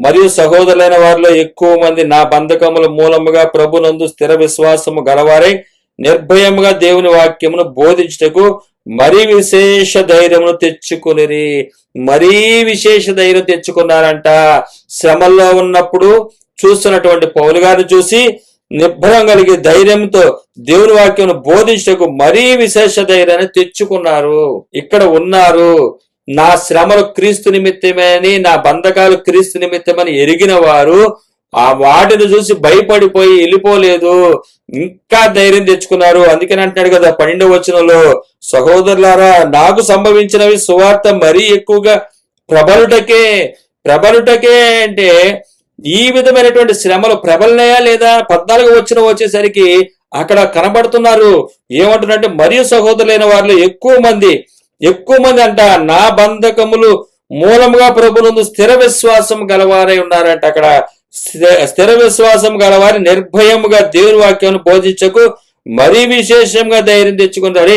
మరియు సహోదరులైన వారిలో ఎక్కువ మంది నా బంధకముల మూలముగా ప్రభునందు స్థిర విశ్వాసము గలవారై నిర్భయముగా దేవుని వాక్యమును బోధించుటకు మరీ విశేష ధైర్యమును తెచ్చుకునిరి. మరీ విశేష ధైర్యం తెచ్చుకున్నారంట. శ్రమల్లో ఉన్నప్పుడు చూస్తున్నటువంటి పౌలు గారిని చూసి నిర్భయం కలిగి ధైర్యంతో దేవుని వాక్యం బోధించటకు మరీ విశేష ధైర్యాన్ని తెచ్చుకున్నారు. ఇక్కడ ఉన్నారు. నా శ్రమలు క్రీస్తు నిమిత్తమే అని నా బంధకాలు క్రీస్తు నిమిత్తమని ఎరిగిన వారు ఆ వాటిని చూసి భయపడిపోయి వెళ్ళిపోలేదు. ఇంకా ధైర్యం తెచ్చుకున్నారు. అందుకని అంటున్నాడు కదా పన్నెండు వచనంలో సహోదరులారా నాకు సంభవించినవి సువార్త మరీ ఎక్కువగా ప్రబలుటకే ప్రబలుటకే అంటే ఈ విధమైనటువంటి శ్రమలు ప్రబలనయా లేదా? పద్నాలుగు వచ్చిన వచ్చేసరికి అక్కడ కనబడుతున్నారు. ఏమంటున్నారంటే మరియు సహోదరులైన వారిలో ఎక్కువ మంది ఎక్కువ మంది అంట నా బంధకములు మూలముగా ప్రభునందు స్థిర విశ్వాసం గలవారై ఉన్నారంట అక్కడ. స్థిర- స్థిర విశ్వాసం గలవారి నిర్భయముగా దేవుని వాక్యాన్ని బోధించకు మరీ విశేషంగా ధైర్యం తెచ్చుకున్నారు